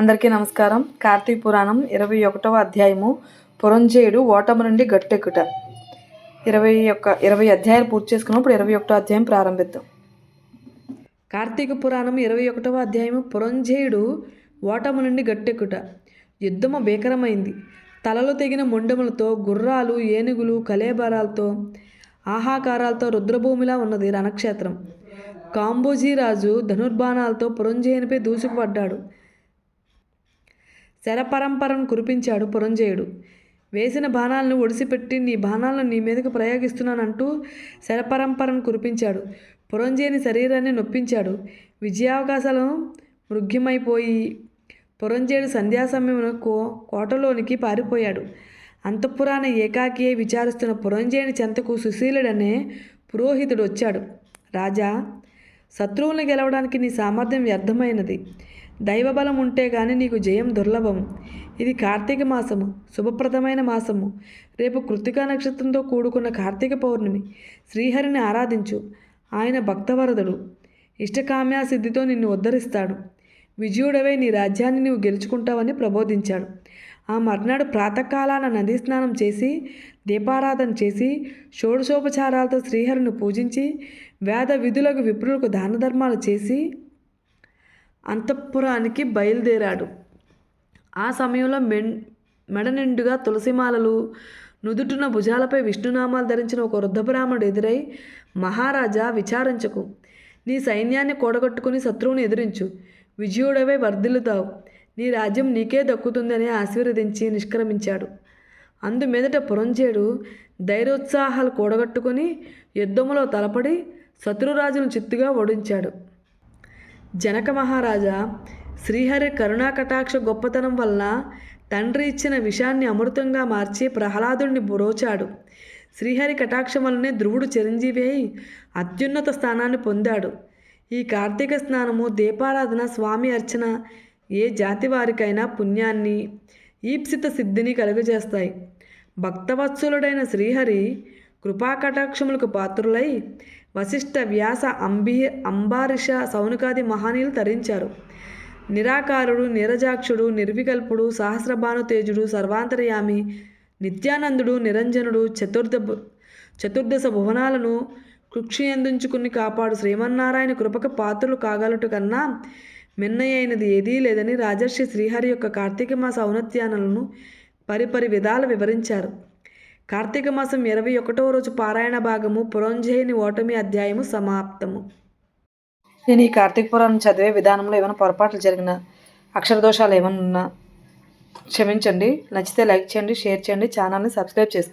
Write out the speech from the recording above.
అందరికీ నమస్కారం. కార్తీక పురాణం ఇరవై ఒకటవ అధ్యాయము పురంజేయుడు ఓటమి నుండి గట్టెక్కుట. ఇరవై ఒక్క ఇరవై అధ్యాయాలు పూర్తి చేసుకున్నప్పుడు ఇరవై ఒకటో అధ్యాయం ప్రారంభిద్దాం. కార్తీక పురాణం ఇరవై ఒకటవ అధ్యాయము పురంజేయుడు ఓటమి నుండి గట్టెక్కుట. యుద్ధము భీకరమైంది. తలలో తెగిన మొండములతో గుర్రాలు ఏనుగులు కలేబరాలతో ఆహాకారాలతో రుద్రభూమిలా ఉన్నది రణక్షేత్రం. కాంబోజీ రాజు ధనుర్బాణాలతో పురంజేయునిపై దూసుకుపడ్డాడు. శరపరంపరను కురిపించాడు పురంజయుడు. వేసిన బాణాలను ఒడిసిపెట్టి నీ బాణాలను నీ మీదకు ప్రయోగిస్తున్నానంటూ శరపరంపరను కురిపించాడు. పురంజయుని శరీరాన్ని నొప్పించాడు. విజయావకాశాలను మృగ్యమైపోయి పురంజయుడు సంధ్యా సమయంలో కో కోటలోనికి పారిపోయాడు. అంతఃపురాణ ఏకాకి విచారిస్తున్న పురంజయుని చెంతకు సుశీలుడనే పురోహితుడు వచ్చాడు రాజా శత్రువులను గెలవడానికి నీ సామర్థ్యం వ్యర్థమైనది. దైవబలం ఉంటే గాని నీకు జయం దుర్లభం. ఇది కార్తీక మాసము శుభప్రదమైన మాసము. రేపు కృతికా నక్షత్రంతో కూడుకున్న కార్తీక పౌర్ణమి. శ్రీహరిని ఆరాధించు. ఆయన భక్తవరదుడు. ఇష్టకామ్యా సిద్ధితో నిన్ను ఉద్ధరిస్తాడు. విజయుడవై నీ రాజ్యాన్ని నీవు గెలుచుకుంటావని ప్రబోధించాడు. ఆ మర్నాడు ప్రాతకాలాన నదీ స్నానం చేసి దీపారాధన చేసి షోడశోపచారాలతో శ్రీహరిని పూజించి వేద విధులకు విప్రులకు దాన ధర్మాలు చేసి అంతఃపురానికి బయలుదేరాడు. ఆ సమయంలో మెన్ మెడ నిండుగా తులసిమాలలు నుదుటిన భుజాలపై విష్ణునామాలు ధరించిన ఒక వృద్ధబ్రాహ్మణుడు ఎదురై మహారాజా విచారించకు. నీ సైన్యాన్ని కూడగట్టుకుని శత్రువుని ఎదిరించు. విజయుడవై వర్ధిల్లుతావు. నీ రాజ్యం నీకే దక్కుతుందని ఆశీర్వదించి నిష్క్రమించాడు. అందుమీదట పురంజేడు ధైర్యోత్సాహాలు కూడగట్టుకుని యుద్ధములో తలపడి శత్రురాజును చిత్తుగా ఓడించాడు. జనక మహారాజా శ్రీహరి కరుణా కటాక్ష గొప్పతనం వల్ల తండ్రి ఇచ్చిన విషాన్ని అమృతంగా మార్చి ప్రహ్లాదుడిని బురోచాడు. శ్రీహరి కటాక్షం వల్లనే ధ్రువుడు చిరంజీవి అయి అత్యున్నత స్థానాన్ని పొందాడు. ఈ కార్తీక స్నానము దీపారాధన స్వామి అర్చన ఏ జాతి వారికైనా పుణ్యాన్ని ఈప్సిత సిద్ధిని కలుగజేస్తాయి. భక్తవత్సలుడైన శ్రీహరి కృపాకటాక్షములకు పాత్రులై వశిష్ఠ వ్యాస అంబి అంబారిష సౌనుకాది మహానీయులు తరించారు. నిరాకారుడు నిరజాక్షుడు నిర్వికల్పుడు సహస్రభానుతేజుడు సర్వాంతర్యామి నిత్యానందుడు నిరంజనుడు చతుర్ద చతుర్దశ భువనాలను కృక్షియందించుకుని కాపాడు శ్రీమన్నారాయణ కృపకు పాత్రలు కాగలటు కన్నా మిన్నయైనది ఏదీ లేదని రాజర్షి శ్రీహరి యొక్క కార్తీక మాస ఔన్నత్యాలను పరిపరి విధాలు వివరించారు. కార్తీక మాసం ఇరవై ఒకటో రోజు పారాయణ భాగము పురంజయుని ఓటమి అధ్యాయము సమాప్తము. నేను ఈ కార్తీక పురాణం చదివే విధానంలో ఏమైనా పొరపాట్లు జరిగిన అక్షర దోషాలు ఏమైనా ఉన్నా క్షమించండి. నచ్చితే లైక్ చేయండి షేర్ చేయండి ఛానల్ని సబ్స్క్రైబ్ చేసుకోండి.